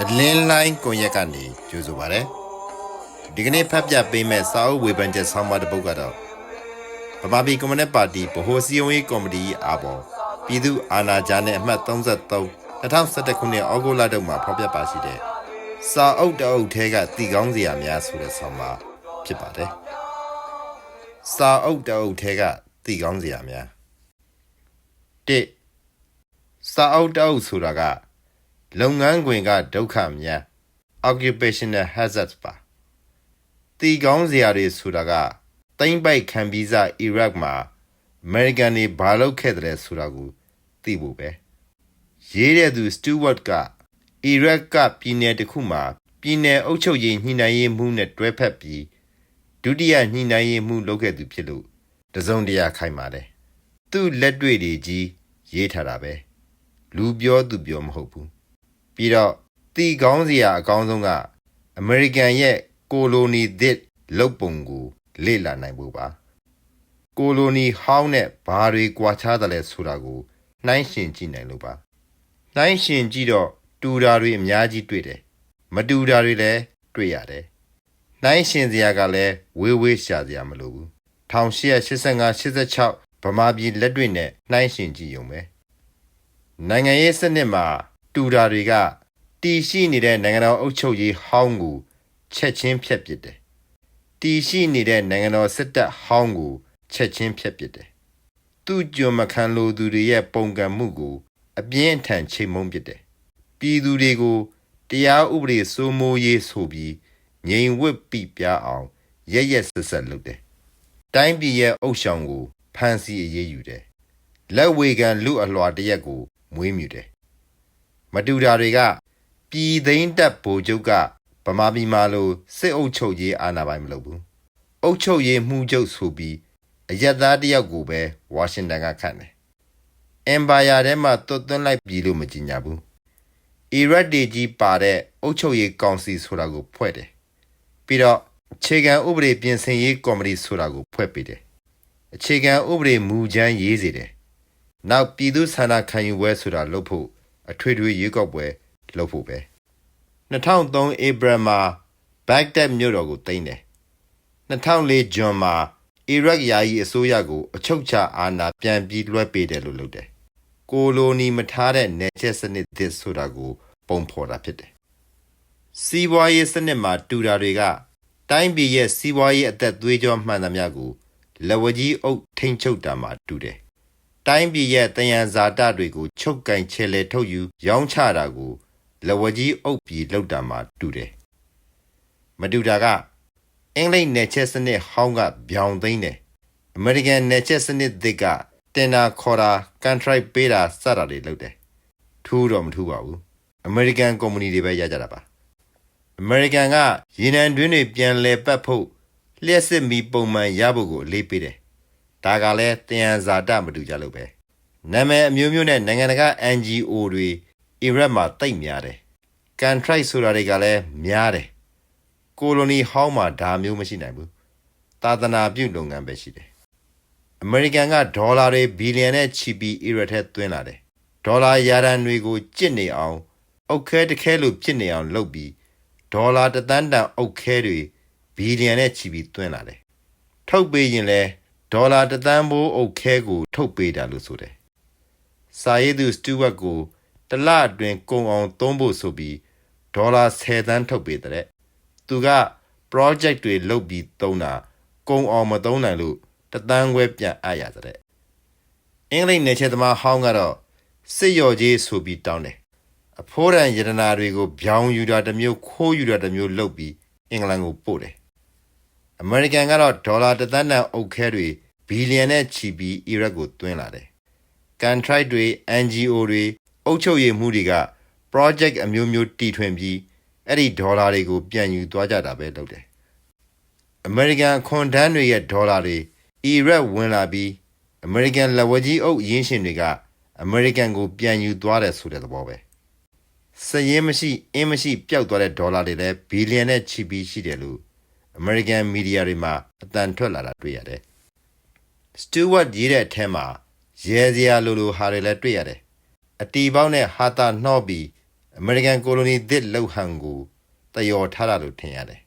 အလင်းလိုင်းကွန်ရက်ကနေကြိုဆိုပါရစေဒီကနေ့ဖတ်ပြပေးမဲ့စာအုပ်ဝေဖန်ချက်ဆောင်းပါးတစ်ပုဒ်ကတော့ဗမာပြည်ကွန်မြူနတီပါတီဗဟိုစည်းရုံးရေးကော်မတီအားပေါ်ပြည်သူအာဏာကြားနဲ့အမှတ်33 2011ခုနှစ်ဩဂုတ်လတုန်းမှာဖော်ပြပါရှိတဲ့စာအုပ်တအုပ်ထဲကတည်ကောင်းစရာများဆိုတဲ့ဆောင်းပါးဖြစ်ပါတယ် စာအုပ်တအုပ်ထဲကတည်ကောင်းစရာများ1စာအုပ်တအုပ်ဆိုတာက လုပ်ငန်းခွင်ကဒုက္ခများ occupational hazards ပါတီကောင်းစရာတွေဆိုတာကတိမ့်ပိုက်ခံပြီးစား Iraq မှာ American တွေဘာလုပ်ခဲ့တယ်ဆိုတာကိုသိဖို့ပဲရေးတဲ့သူ Stewart က Iraq ကပြည်နယ်တစ်ခုမှာပြည်နယ်အုပ်ချုပ်ရေးညှိနှိုင်းရေးမှူးနဲ့တွဲဖက်ပြီး ဒုတိယညှိနှိုင်းရေးမှူးလုပ်ခဲ့သူဖြစ်လို့တစုံတရာခိုင်ပါတယ်သူ့လက်တွေ့တွေကြီးရေးထားတာပဲလူပြောသူပြောမဟုတ်ဘူးပြီးတော့တီကောင်းစရာအကောင်းဆုံးကအမေရိကန်ရဲ့ကိုလိုနီသစ်လုတ်ပုံကိုလေ့လာနိုင်ဖို့ပါကိုလိုနီဟောင်းနဲ့ဘာတွေကွာခြားတယ်လဲဆိုတာကိုနှိုင်းရှင်ကြည့်နိုင်လို့ပါနှိုင်းရှင်ကြည့်တော့တူတာတွေအများကြီးတွေ့တယ်မတူတာတွေလည်းတွေ့ရတယ် နှိုင်းရှင်စရာကလည်းဝေးဝေးရှာစရာမလိုဘူး1885 86ဗမာပြည်လက်တွေ့နဲ့နှိုင်းရှင်ကြည့်ရုံပဲနိုင်ငံရေးစနစ်မှာ တူတာတွေကတီရှိနေတဲ့နိုင်ငံတော်အုပ်ချုပ်ရေးဟောင်းကိုချက်ချင်းဖျက်ပစ်တယ်။တီရှိနေတဲ့နိုင်ငံတော်စစ်တပ်ဟောင်းကိုချက်ချင်းဖျက်ပစ်တယ်။သူ့ကြုံမခံလိုသူတွေရဲ့ပုံကံမှုကို အပြင်းအထန်ချိန်မုံပစ်တယ်။ပြည်သူတွေကိုတရားဥပဒေစိုးမိုးရေးဆိုပြီး ငြိမ်ဝတ်ပိပြအောင်ရက်ရက်ဆက်ဆက်လုပ်တယ်။တိုင်းပြည်ရဲ့အုပ်ဆောင်ကိုဖမ်းဆီးအရေးယူတယ်။လက်ဝေခံလူအလွှာတစ်ရက်ကိုမွေးမြူတယ်မတူတာတွေကပြည်သိမ်းတပ်ဗိုလ်ချုပ်ကဗမာပြည်မှာလို့စစ်အုပ်ချုပ်ရေးအာဏာပိုင်မလုပ်ဘူးအုပ်ချုပ်ရေးမှုချုပ်ဆိုပြီးအရက်သားတစ်ယောက်ကိုပဲဝါရှင်တန်ကခန့်တယ်အမ်ပါယာထဲမှာတွတ်သွင်းလိုက်ပြီလို့မကြင်ညာဘူးအီရတ်ဒေကြီးပါတဲ့အုပ်ချုပ်ရေးကောင်စီဆိုတာကိုဖွဲ့တယ် ပြီးတော့အခြေခံဥပဒေပြင်ဆင်ရေးကော်မတီဆိုတာကိုဖွဲ့ပေးတယ်အခြေခံဥပဒေမူကြမ်းရေးစေတယ်နောက်ပြည်သူဆန္ဒခံယူပွဲဆိုတာလုပ်ဖို့အထွေထွေရွေးကောက်ပွဲလုပ်ဖို့ပဲ2003ဧပြီမှာဘက်ဒက်မြို့တော်ကိုသိမ်းတယ်2004ဂျွန်မှာအီရတ်ယာယီအစိုးရကိုအချုပ်ချအာဏာပြန်ပြီးလွှဲပေးတယ်လို့လုပ်တယ်ကိုလိုနီမထားတဲ့နယ်ချဲစနစ်သစ်ဆိုတာကိုပုံဖော်တာဖြစ်တယ် စီးပွားရေးစနစ်မှာတူတာတွေက တိုင်းပြည်ရဲ့စီးပွားရေးအသက်သွေးကြောမှန်သမျှကိုလက်ဝကြီးအုပ်ထိန်ချုပ်တာမှာတူတယ်တိုင်းပြည်ရဲ့တယံဇာတတွေကိုချုပ်ကင်ချဲလေထုတ်ယူရောင်းချတာကိုလဝကြီးအုပ်ပြီးလောက်တာမှတူတယ်မတူတာကအင်္ဂလိပ်နယ်ချက်စနစ်ဟောင်းကဗျောင်သိမ်းတယ်အမေရိကန်နယ်ချက်စနစ်သစ်ကတင်နာခေါ်တာကန်ထရိုက်ပေးတာစတာတွေလုပ်တယ်ထူးတော့မထူးပါဘူးအမေရိကန်ကုမ္ပဏီတွေပဲရကြတာပါ အမေရိကန်ကရေနံတွင်းတွေပြန်လဲပတ်ဖို့လျှက်စစ်မီပုံမှန်ရဖို့ကိုအလေးပေးတယ်ဒါကလည်းတယံဇာတမတူကြလို့ပဲနာမည်အမျိုးမျိုးနဲ့နိုင်ငံတကာ NGO တွေအီရတ်မှာတိတ်များတယ်ကန်ထရိုက်ဆိုတာတွေကလည်းများတယ်ကိုလိုနီဟောင်းမှာဒါမျိုးမရှိနိုင်ဘူးသာသနာပြုလုပ်ငန်းပဲရှိတယ်အမေရိကန်ကဒေါ်လာတွေဘီလီယံနဲ့ချီပြီးအီရတ်ထဲသွင်းလာတယ်ဒေါ်လာရာတန်တွေကိုကျစ်နေအောင်အုတ်ခဲတစ်ခဲလိုဖြစ်နေအောင်လုပ်ပြီး ဒေါ်လာတစ်သန်းတန်အုတ်ခဲတွေဘီလီယံနဲ့ချီပြီးသွင်းလာတယ်ထုတ်ပေးရင်လဲဒေါ်လာတစ်သန်းဘိုးအုပ်ခဲကို ထုတ်ပေးတာလို့ဆိုတယ်။စာရေးသူစတူဝတ်ကိုတစ်လအတွင်းကုန်အောင်သုံးဖို့ဆိုပြီးဒေါ်လာ10သန်းထုတ်ပေးတဲ့။သူက project တွေလုပ်ပြီးသုံးတာကုန်အောင်မသုံးနိုင်လို့တစ်သန်းခွဲပြန်အပ်ရတဲ့။အင်္ဂလိပ်နယ်ချဲသမားဟောင်းကတော့စစ်ရော်ကြီးဆိုပြီးတောင်းတယ်။ အဖိုးရန်ယတနာတွေကိုဗျောင်းယူတာတစ်မျိုးခိုးယူတာတစ်မျိုးလုပ်ပြီးအင်္ဂလန်ကိုပို့တယ်။အမေရိကန်ကတော့ဒေါ်လာတစ်သန်းတန်အုပ်ခဲတွေဘီလီယံနဲ့ချီပြီးအီရတ်ကိုသွင်းလာတယ်။ကန်ထရိုက်တွေ NGO တွေအုပ်ချုပ်ရေးမှုတွေက project အမျိုးမျိုးတီထွင်ပြီးအဲ့ဒီဒေါ်လာတွေကို ပြန်ယူသွားကြတာပဲလုပ်တယ်။အမေရိကန်အခွန်တန်းတွေရဲ့ဒေါ်လာတွေအီရတ်ဝင်လာပြီးအမေရိကန်လက်ဝဲကြီးအုပ်ရင်းရှင်တွေကအမေရိကန်ကိုပြန်ယူသွားတယ်ဆိုတဲ့သဘောပဲ။ စည်ရင်မရှိအင်းမရှိပျောက်သွားတဲ့ဒေါ်လာတွေလည်းဘီလီယံနဲ့ချီပြီးရှိတယ်လို့အမေရိကန်မီဒီယာတွေမှာအတန်ထွက်လာတာတွေ့ရတယ်။စတူဝတ်ရေးတဲ့အထက်မှာရဲစရာလိုလိုဟာတွေလည်းတွေ့ရတယ်အတီပေါင်းနဲ့ဟာတာနှော့ပြီးအမေရိကန်ကိုလိုနီသစ်လှုပ်ဟန်ကိုတယော်ထားတာလို့ထင်ရတယ်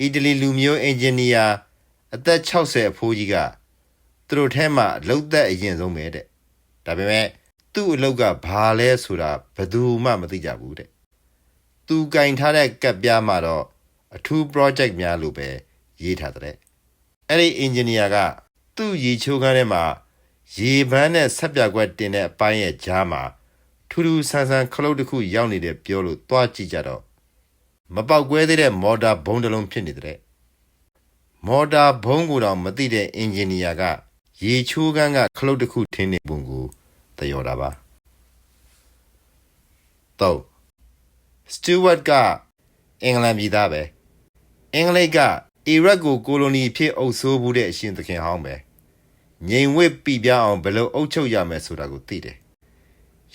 အီတလီလူမျိုးအင်ဂျင်နီယာအသက်60အဖိုးကြီးကသူတို့ထဲမှာအလုပ်သက်အရင်ဆုံးပဲတဲ့ဒါပေမဲ့ သူ့အလုပ်ကဘာလဲဆိုတာဘယ်သူမှမသိကြဘူးတဲ့သူကင်ထားတဲ့ကပ်ပြားမှာတော့အထူး project များလို့ပဲရေးထားတဲ့အဲ့ဒီအင်ဂျင်နီယာကသူ့ရေချိုးခန်းထဲမှာရေပန်းနဲ့ဆက်ပြကွက်တင်တဲ့အပိုင်းရဲ့ကြားမှာထူးထူးဆန်းဆန်းခလုတ်တစ်ခုရောက်နေတယ်ပြောလို့တွားကြည့်ကြတော့မပေါက်ကွဲသေးတဲ့မော်တာဘုံတစ်လုံးဖြစ်နေတဲ့မော်တာဘုံကိုတော့မသိတဲ့အင်ဂျင်နီယာက ရေချိုးခန်းကခလုတ်တစ်ခုထင်းနေပုံကို သရော်တာပါတော့စတူဝတ်ကအင်္ဂလန်ပြည်သားပဲအင်္ဂလိပ်ကအီရတ်ကိုကိုလိုနီဖြစ်အုပ်စိုးမှုတဲ့အရှင်သခင်ဟောင်းပဲငြိမ်ဝစ်ပြပြအောင်ဘယ်လိုအုပ်ချုပ်ရမယ်ဆိုတာကိုသိတယ်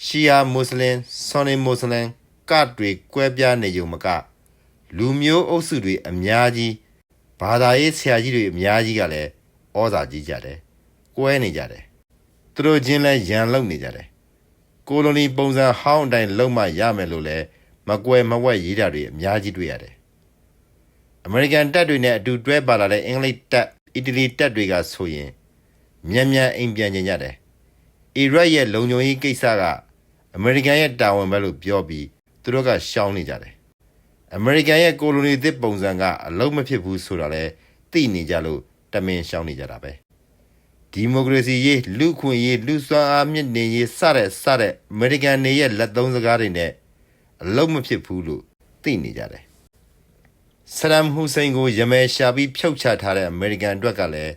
ရှီယာမွတ်စလင်ဆွန်နီမွတ်စလင်ကတ်တွေကွဲပြားနေုံမကလူမျိုးအုပ်စုတွေအများကြီးဘာသာရေးဆရာကြီးတွေအများကြီးကလည်းဩဇာကြီးကြတယ်ကွဲနေကြတယ် သူတို့ချင်းလဲရန်လုံနေကြတယ်ကိုလိုနီပုံစံဟောင်းအတိုင်းလုံမရမယ်လို့လဲမကွယ်မဝက်ရေးတာတွေအများကြီးတွေ့ရတယ်အမေရိကန်တပ်တွေနဲ့အတူတွဲပါလာတဲ့အင်္ဂလိပ်တပ်အီတလီတပ်တွေကဆိုရင်မြန်မြန်အိမ်ပြန်ကျင်ကြတယ်အီရတ်ရဲ့လုံခြုံရေးကိစ္စကအမေရိကန်ရဲ့တာဝန်ပဲလို့ပြောပြီးသူတို့ကရှောင်းနေကြတယ်အမေရိကန်ရဲ့ကိုလိုနီသစ်ပုံစံကအလုံးမဖြစ်ဘူးဆိုတာလဲသိနေကြလို့တမင်ရှောင်းနေကြတာပဲ ဒီမိုကရေစီရေးလူ့အခွင့်ရေးလူ့စွမ်းအားမြင့်နေရေးစတဲ့စတဲ့အမေရိကန်နေရဲ့လက်သုံးစကားတွေနဲ့အလုံးမဖြစ်ဘူးလို့သိနေကြတယ်ဆဒမ်ဟူစိန်ကိုရမယ်ရှာပြီးဖြုတ်ချထားတဲ့အမေရိကန်အတွက်ကလည်း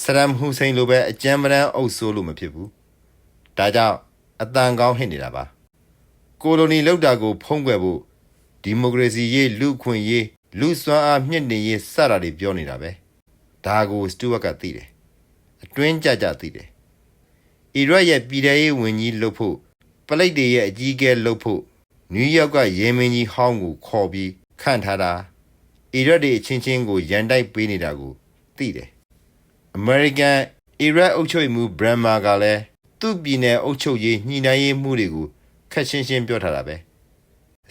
ဆဒမ်ဟူစိန်လိုပဲအကြမ်းပတမ်းအုပ်စိုးလို့မဖြစ်ဘူးဒါကြောင့်အတန်ကောင်းဟစ်နေတာပါကိုလိုနီလောက်တာကိုဖုံးကွယ်ဖို့ဒီမိုကရေစီရေးလူ့အခွင့်ရေးလူ့စွမ်းအားမြင့်နေရေးစတာတွေပြောနေတာပဲဒါကိုစတူဝတ်ကသိတယ် အတွင်းကြကြသိတယ်အီရတ်ရဲ့ပြည်ထရေးဝန်ကြီးလုပ်ဖို့ပလိတ်တွေရဲ့အကြီးအကဲလုပ်ဖို့နယူးယောက်ကရေမင်းကြီးဟောင်းကိုခေါ်ပြီးခန့်ထားတာအီရတ်တွေအချင်းချင်းကိုရန်တိုက်ပေးနေတာကိုသိတယ်အမေရိကန်အီရတ်အုပ်ချုပ်ရေးမှူးဘရန်မာကလည်းသူ့ပြည်နယ်အုပ်ချုပ်ရေးညှိနှိုင်းရေးမှုတွေကိုခက်ရှင်းရှင်းပြောထားတာပဲ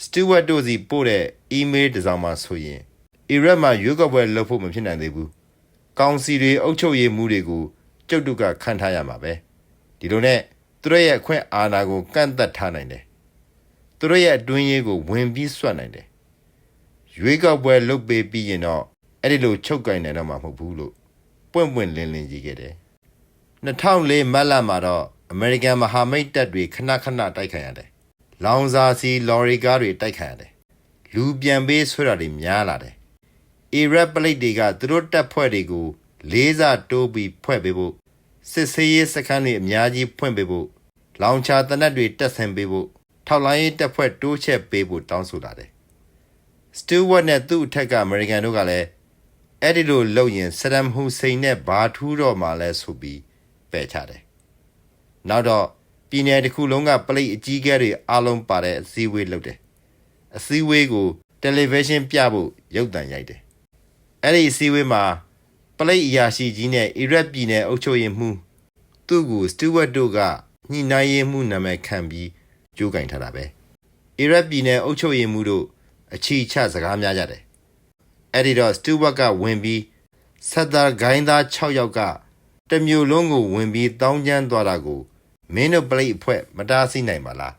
စတူဝတ်တို့စီပို့တဲ့အီးမေးလ်တစ်စောင်မှာဆိုရင်အီရတ်မှာရွေးကောက်ပွဲလုပ်ဖို့မဖြစ်နိုင်သေးဘူးကောင်စီတွေအုပ်ချုပ်ရေးမှုတွေကို ကျုပ်တို့ကခန့်ထားရမှာပဲဒီလိုနဲ့သူတို့ရဲ့အခွင့်အာဏာကိုကန့်သက်ထားနိုင်တယ်သူတို့ရဲ့အတွင်းရေးကိုဝင်ပြီးဆွတ်နိုင်တယ်ရွေးကောက်ပွဲလုပ်ပေးပြီးရင်တော့အဲ့ဒီလိုချုပ်ကင်နိုင်တော့မှာမဟုတ်ဘူးလို့ပွင့်ပွင့်လင်းလင်းကြီးခဲ့တယ်2004မတ်လမှာတော့အမေရိကန်မဟာမိတ်တပ်တွေခဏခဏတိုက်ခိုက်ရတယ်။လောင်စာစီလော်ရီကားတွေတိုက်ခိုက်ရတယ်။လူပြန်ပေးဆွဲတာတွေများလာတယ်။အီရတ်ပလိတ်တွေကသူတို့တပ်ဖွဲ့တွေကို လေးစားတိုးပြီးဖွဲ့ပေးဖို့စစ်ဆေးရေးစခန်းတွေအများကြီးဖွင့်ပေးဖို့လောင်ချာတနက်တွေတက်ဆင်ပေးဖို့ထောက်လိုင်းရေးတပ်ဖွဲ့တိုးချက်ပေးဖို့တောင်းဆိုလာတယ်။စတူဝတ်နဲ့သူ့အထက်ကအမေရိကန်တို့ကလည်းအဲ့ဒီလိုလုပ်ရင်ဆဒမ်ဟူစိန်နဲ့ဘာထူးတော့မှလဲဆိုပြီးပယ်ချတယ်။နောက်တော့ပြည်နယ်တစ်ခုလုံးကပလိတ်အကြီးအကဲတွေအားလုံးပါတဲ့အစည်းအဝေးလုပ်တယ်။အစည်းအဝေးကိုတယ်လီဗီရှင်းပြဖို့ရုပ်သံရိုက်တယ်။အဲ့ဒီအစည်းအဝေးမှာ ပလိတ်အရာရှိကြီးနဲ့အီရတ်ပြည်နယ်အုပ်ချုပ်ရေးမှူးသူ့ကိုစတူဝတ်တို့ကညှိနှိုင်းရေးမှူးနာမည်ခံပြီးကြိုးကင်ထားတာပဲ။အီရတ်ပြည်နယ်အုပ်ချုပ်ရေးမှူးတို့အချီချစကားများကြတယ်။အဲ့ဒီတော့စတူဝတ်ကဝင်ပြီးဆက်သားဂိုင်းသား6ယောက်ကတစ်မျိုးလုံးကိုဝင်ပြီးတောင်းကျမ်းသွားတာကိုမင်းတို့ပလိတ်အဖွဲ့မတားဆီးနိုင်ပါလား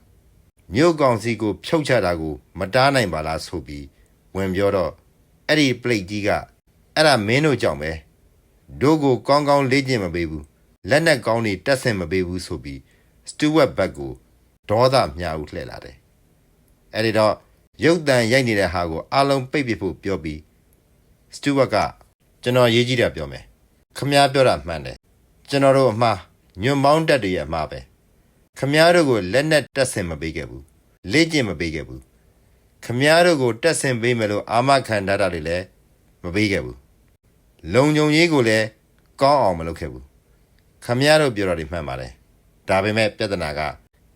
မြို့ကောင်စီကိုဖြုတ်ချတာကို မတားနိုင်ပါလားဆိုပြီးဝင်ပြောတော့အဲ့ဒီပလိတ်ကြီးက အဲ့ဒါမင်းတို့ကြောင့်ပဲတို့ကိုကောင်းကောင်းလေ့ကျင့်မပေးဘူးလက်နက်ကောင်းတွေတက်ဆင်မပေးဘူးဆိုပြီးစတူဝတ်ဘက်ကိုဒေါသမြားဦးလှည့်လာတယ်အဲ့ဒီတော့ရုပ်တံရိုက်နေတဲ့ဟာကိုအလုံးပိတ်ပစ်ဖို့ပြောပြီးစတူဝတ်ကကျွန်တော်ရေးကြည့်တာပြောမယ်ခမားပြောတာမှန်တယ်ကျွန်တော်တို့အမှားညွန်မောင်းတက်တွေရဲ့အမှားပဲခမားတို့ကိုလက်နက်တက်ဆင်မပေးခဲ့ဘူးလေ့ကျင့်မပေးခဲ့ဘူးခမားတို့ကိုတက်ဆင်ပေးမယ်လို့အာမခံထားတာတွေလည်းမပေးခဲ့ဘူး လုံုံရေးကိုလည်းကောင်းအောင်မလုပ်ခဲ့ဘူးခမားတို့ပြောတာတွေမှန်ပါတယ်ဒါပေမဲ့ပြဿနာက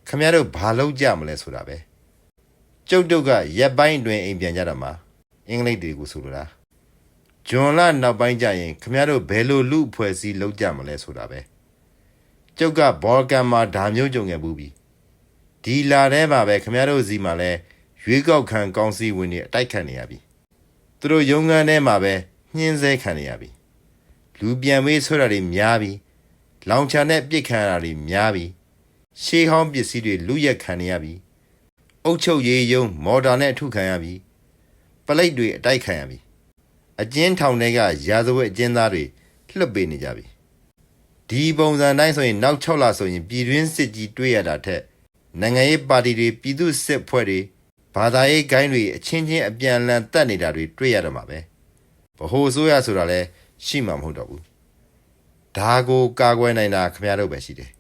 ခမားတို့ဘာလုပ်ကြမလဲဆိုတာပဲကျုပ်တို့ကရက်ပိုင်းတွင်အိမ်ပြန်ကြတော့မှာအင်္ဂလိပ်တွေကိုဆိုလိုတာဂျွန်လနောက်ပိုင်းကျရင်ခမရတို့ဘယ်လိုလူအဖွဲ့အစည်းလုပ်ကြမလဲဆိုတာပဲကျုပ်ကဘော်ကန်မှာဒါမျိုးကြုံခဲ့ဘူးပြီဒီလာထဲမှာပဲခမရတို့စီမှာလဲရွေးကောက်ခံကောင်းစီဝင်တွေအတိုက်ခံနေရပြီသူတို့ရုံငန်းထဲမှာပဲ ညှင်းဆဲခံနေရပြီလူပြန်မေးဆွဲတာတွေများပြီလောင်ချာနဲ့ပြစ်ခံရတာတွေများပြီရှေးဟောင်းပစ္စည်းတွေလူရက်ခံနေရပြီအုတ်ချုပ်ရေးယုံမော်တာနဲ့အထုခံရပြီပလိတ်တွေအတိုက်ခံရပြီအကျဉ်းထောင်တွေကရာဇဝတ်အကျဉ်းသားတွေလွတ်ပေးနေကြပြီဒီပုံစံတိုင်းဆိုရင်နောက်6လဆိုရင်ပြည်တွင်းစစ်ကြီးတွေ့ရတာထက်နိုင်ငံရေးပါတီတွေပြည်သူ့စစ်ဖွဲ့တွေဘာသာရေးဂိုင်းတွေအချင်းချင်းအပြန်အလှန်တက်နေတာတွေတွေ့ရတော့မှာပဲ ဗဟိုဆိုရဆိုတာလဲရှိမှာမဟုတ်တော့ဘူးဒါကိုကာကွယ်နိုင်တာခမရတို့ပဲရှိတယ်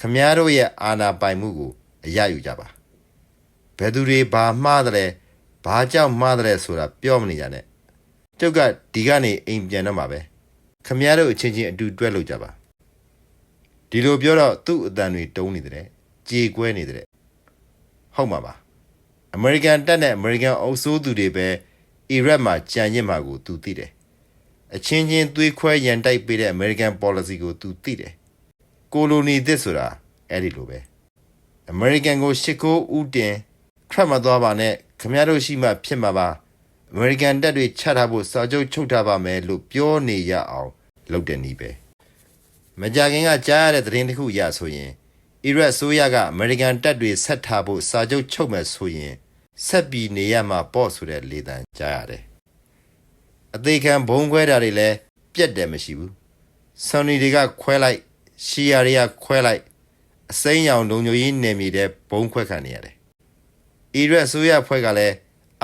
ခမရတို့ရဲ့အာဏာပိုင်မှုကိုအရယူကြပါဘယ်သူတွေဘာမှားတယ်လဲဘာကြောင့်မှားတယ်ဆိုတာပြောမနေကြနဲ့ကျုပ်ကဒီကနေအိမ်ပြန်တော့မှာပဲခမရတို့အချင်းချင်းအတူတွဲလို့ကြပါဒီလိုပြောတော့သူ့အတန်တွေတုံးနေတယ်ကြေကွဲနေတယ်ဟုတ်မှာပါအမေရိကန်တပ်နဲ့အမေရိကန်အုပ်စိုးသူတွေပဲ အီရတ်မှာကြံရစ်မှာကိုသူသိတယ်အချင်းချင်းသွေးခွဲရန်တိုက်ပေးတဲ့အမေရိကန် policy ကိုသူသိတယ်ကိုလိုနီသစ်ဆိုတာအဲ့ဒီလိုပဲအမေရိကန်ကိုရှစ်ခိုးဥတင်ထွက်မသွားပါနဲ့ခမရတို့ရှိမှဖြစ်မှာပါအမေရိကန်တပ်တွေချထားဖို့စာချုပ်ချုပ်ထားပါမယ်လို့ပြောနေရအောင်လုပ်တဲ့နည်းပဲမကြခင်ကကြားရတဲ့သတင်းတစ်ခုအရဆိုရင်အီရတ်ဆိုရကအမေရိကန်တပ်တွေဆက်ထားဖို့စာချုပ်ချုပ်မယ်ဆိုရင် ဆက်ပြီးနေရမှာပေါ့ဆိုတဲ့လေသံကြားရတယ်အသေးခံဘုံခွဲတာတွေလည်းပြက်တယ်မရှိဘူးဆန်နီတွေကခွဲလိုက်ရှီယာတွေကခွဲလိုက်အစိမ်းရောင်လုံညိုရေးနယ်မြေတဲ့ဘုံခွဲခံနေရတယ်အီရတ်အစိုးရဖွဲ့ကလည်း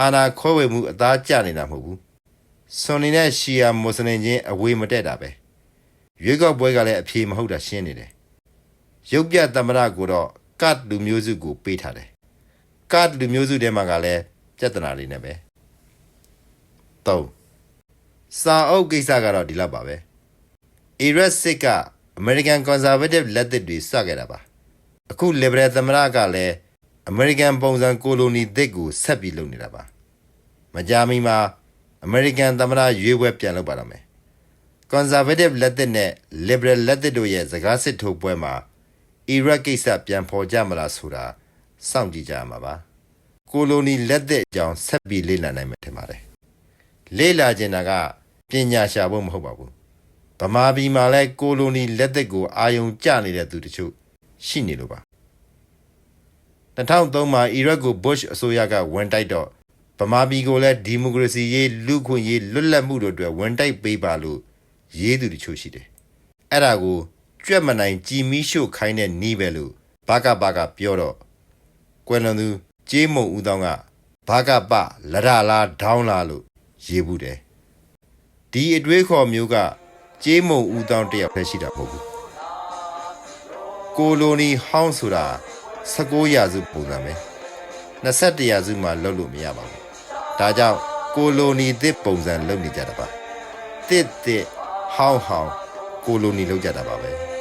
အာဏာခွဲဝေမှုအသားကျနေတာမဟုတ်ဘူး။ဆွန်နီနဲ့ရှီယာမွတ်စလင်ချင်းအဝေးမတက်တာပဲ။ရွေးကောက်ပွဲကလည်းအပြေမဟုတ်တာရှင်းနေတယ်။ရုပ်ပြသမ္မတကိုတော့ကတ်လူမျိုးစုကိုပေးထားတယ်။ ကတ်လူမျိုးစုထဲမှာကလည်းပြဿနာတွေနဲ့ပဲ။၃စာအုပ်ကိစ္စကတော့ဒီလောက်ပါပဲ။အီရတ်စစ်ကအမေရိကန်ကွန်ဆာဗေးတစ်လက်သစ်တွေစခဲ့တာပါ။အခုလစ်ဘရယ်သမ္မတကလည်းအမေရိကန်ပုံစံကိုလိုနီသစ်ကိုဆက်ပြီးလုပ်နေတာပါမကြာမီမှာအမေရိကန်သမ္မတရွေးပွဲပြန်လုပ်ပါတော့မယ် conservative လက်သစ်နဲ့ liberal လက်သစ်တို့ရဲ့စကားစစ်ထိုးပွဲမှာအီရတ်ကိစ္စပြန်ဖော်ကြမလားဆိုတာ စောင့်ကြည့်ကြရမှာပါကိုလိုနီလက်သစ်အကြောင်းဆက်ပြီးလေ့လာနိုင်မယ်ထင်ပါတယ်လေ့လာကျင်တာကပညာရှာဖို့မဟုတ်ပါဘူးဗမာပြည်မှာလဲကိုလိုနီလက်သစ်ကိုအာယုံကျနေတဲ့သူတချို့ရှိနေလို့ပါ2003မှာအီရတ်ကိုဘုရှ်အစိုးရကဝန်တိုက်တော့ဗမာပြည်ကိုလည်းဒီမိုကရေစီရေးလူ့ခွင့်ရေးလွတ်လပ်မှုတို့အတွက်ဝန်တိုက်ပေးပါလို့ရေးသူတချို့ရှိတယ်။အဲ့ဒါကိုကြွက်မနိုင်ကြည်မီးရှို့ခိုင်းတဲ့နီးပဲလို့ဘာကဘာကပြောတော့ ကွယ်လွန်သူကြေးမုံဦးတောင်းကဘာကပလရလားဒေါင်းလားလို့ရေးဘူးတယ်။ဒီအတွေးခေါ်မျိုးကကြေးမုံဦးတောင်းတယောက်ပဲရှိတာမဟုတ်ဘူး။ကိုလိုနီဟောင်းဆိုတာ19ရာစုပုံစံပဲ21ရာစုမှာလုပ်လို့မရပါဘူးဒါကြောင့်ကိုလိုနီသစ်ပုံစံလုပ်နေကြတာပါတစ်တစ်ဟောင်းဟောင်းကိုလိုနီလုပ်ကြတာပါပဲ